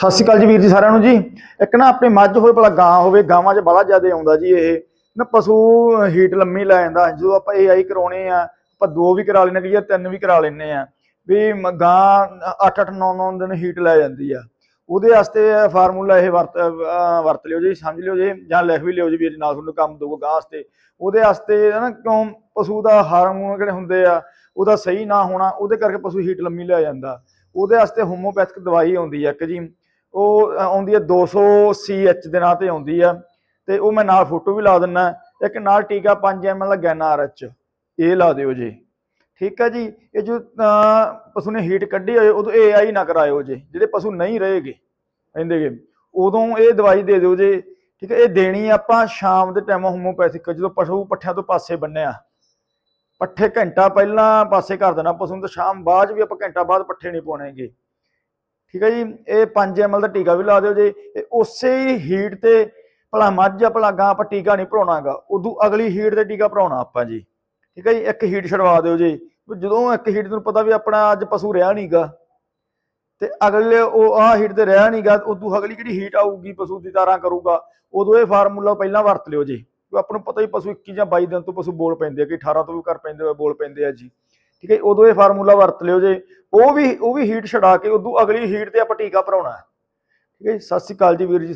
ਸਤਿ ਸ਼੍ਰੀ ਅਕਾਲ ਜੀ ਵੀਰ ਜੀ ਸਾਰਿਆਂ ਨੂੰ ਜੀ। ਇੱਕ ਨਾ ਆਪਣੇ ਮੱਝ ਹੋਵੇ ਭਲਾ ਗਾਂ ਹੋਵੇ, ਗਾਵਾਂ 'ਚ ਬੜਾ ਜ਼ਿਆਦਾ ਆਉਂਦਾ ਜੀ ਇਹ। ਨਾ ਪਸ਼ੂ ਹੀਟ ਲੰਮੀ ਲੈ ਜਾਂਦਾ। ਜਦੋਂ ਆਪਾਂ ਇਹ ਆਈ ਕਰਾਉਣੇ ਆ, ਆਪਾਂ ਦੋ ਵੀ ਕਰਾ ਲੈਣੇ ਜਾਂ ਤਿੰਨ ਵੀ ਕਰਾ ਲੈਣੇ ਆ। ਵੀ ਮ- ਗਾਂ 8 8 9 9 ਦਿਨ ਹੀਟ ਲੈ ਜਾਂਦੀ ਆ। ਉਹਦੇ ਵਾਸਤੇ ਫਾਰਮੂਲਾ ਇਹ ਵਰਤ ਵਰਤ ਲਿਓ ਜੀ, ਸਮਝ ਲਿਓ ਜੀ, ਜਾਂ ਲਿਖ ਵੀ ਲਿਓ ਜੀ ਵੀਰ ਜੀ, ਨਾਲ ਤੁਹਾਨੂੰ ਕੰਮ ਦਊਗਾ ਗਾਂ ਵਾਸਤੇ। ਉਹਦੇ ਵਾਸਤੇ ਨਾ ਕਿਉਂ ਪਸ਼ੂ ਦਾ ਹਾਰਮੋਨ ਜਿਹੜੇ ਹੁੰਦੇ ਆ, ਉਹਦਾ ਸਹੀ ਨਾ ਹੋਣਾ, ਉਹਦੇ ਕਰਕੇ ਪਸ਼ੂ ਹੀਟ ਲੰਮੀ ਲੈ ਜਾਂਦਾ। ਉਹਦੇ ਵਾਸਤੇ ਹੋਮੋਪੈਥਿਕ ਦਵਾਈ ਆਉਂਦੀ ਆ ਇੱਕ ਜੀ। ਉਹ ਆਉਂਦੀ ਹੈ 200 CH ਦੇ ਨਾਂ ਤੇ ਆਉਂਦੀ ਆ, ਤੇ ਉਹ ਮੈਂ ਨਾਲ ਫੋਟੋ ਵੀ ਲਾ ਦਿੰਨਾ, ਇੱਕ ਨਾਲ ਟੀਕਾ 5 ml ਦਾ ਗੈਨਾਰ ਚ ਇਹ ਲਾ ਦਿਓ ਜੀ। ਠੀਕ ਹੈ ਜੀ? ਇਹ ਜੋ ਪਸ਼ੂ ਨੇ ਹੀਟ ਕੱਢੀ ਹੋਏ, ਉਦੋਂ ਇਹ ਆਈ ਨਾ ਕਰਾਇਓ ਜੀ, ਜਿਹੜੇ ਪਸ਼ੂ ਨਹੀਂ ਰਹੇਗੇ ਰਹਿੰਦੇਗੇ ਉਦੋਂ ਇਹ ਦਵਾਈ ਦੇ ਦਿਓ ਜੀ। ਠੀਕ ਹੈ ਇਹ ਦੇਣੀ ਆਪਾਂ ਸ਼ਾਮ ਦੇ ਟਾਈਮ ਹੋਮੋਪੈਥਿਕ ਜਦੋਂ ਪਸ਼ੂ ਪੱਠਿਆਂ ਤੋਂ ਪਾਸੇ ਬੰਨਿਆ ਪੱਠੇ ਘੰਟਾ ਪਹਿਲਾਂ ਪਾਸੇ ਕਰ ਦੇਣਾ ਪਸ਼ੂ ਨੂੰ, ਤਾਂ ਸ਼ਾਮ ਬਾਅਦ 'ਚ ਵੀ ਆਪਾਂ ਘੰਟਾ ਬਾਅਦ ਪੱਠੇ ਨਹੀਂ ਪਾਉਣੇਗੇ ਠੀਕ ਹੈ ਜੀ ਇਹ 5 ml ਦਾ ਟੀਕਾ ਵੀ ਲਾ ਦਿਓ ਜੀ ਇਹ ਉਸੇ ਹੀ ਹੀਟ ਤੇ ਭਲਾ ਮੱਝ ਆ ਭਲਾ ਗਾਂ ਆਪਾਂ ਟੀਕਾ ਨਹੀਂ ਭਰਾਉਣਾਗਾ ਉਦੋਂ ਅਗਲੀ ਹੀਟ ਤੇ ਟੀਕਾ ਭਰਾਉਣਾ ਆਪਾਂ ਜੀ। ਠੀਕ ਹੈ ਜੀ ਇੱਕ ਹੀਟ ਛਡਵਾ ਦਿਓ ਜੀ। ਜਦੋਂ ਇੱਕ ਹੀਟ ਨੂੰ ਪਤਾ ਵੀ ਆਪਣਾ ਅੱਜ ਪਸ਼ੂ ਰਿਹਾ ਨਹੀਂਗਾ ਤੇ ਅਗਲੇ ਉਹ ਆਹ ਹੀਟ ਤੇ ਰਿਹਾ ਨਹੀਂਗਾ ਉਦੋਂ ਅਗਲੀ ਜਿਹੜੀ ਹੀਟ ਆਊਗੀ ਪਸ਼ੂ ਦੀ ਤਾਰਾਂ ਕਰੂਗਾ। ਉਦੋਂ ਇਹ ਫਾਰਮੂਲਾ ਪਹਿਲਾਂ ਵਰਤ ਲਿਓ ਜੀ। ਕਿਉਂਕਿ ਆਪਾਂ ਨੂੰ ਪਤਾ ਹੀ ਪਸ਼ੂ 21 ਜਾਂ 22 ਦਿਨ ਤੋਂ ਪਸ਼ੂ ਬੋਲ ਪੈਂਦੇ ਆ ਕਿ 18 ਤੋਂ ਵੀ ਕਰ ਪੈਂਦੇ ਆ ਬੋਲ ਪੈਂਦੇ ਆ ਜੀ। ਠੀਕ ਹੈ ਜੀ, ਉਦੋਂ ਇਹ ਫਾਰਮੂਲਾ ਵਰਤ ਲਿਓ ਜੇ। ਉਹ ਵੀ ਉਹ ਵੀ ਹੀਟ ਛਡਾ ਕੇ, ਉਦੋਂ ਅਗਲੀ ਹੀਟ ਤੇ ਆਪਾਂ ਟੀਕਾ ਭਰਾਉਣਾ ਹੈ। ਠੀਕ ਹੈ ਜੀ ਸਤਿ ਸ਼੍ਰੀ ਅਕਾਲ ਜੀ ਵੀਰ ਜੀ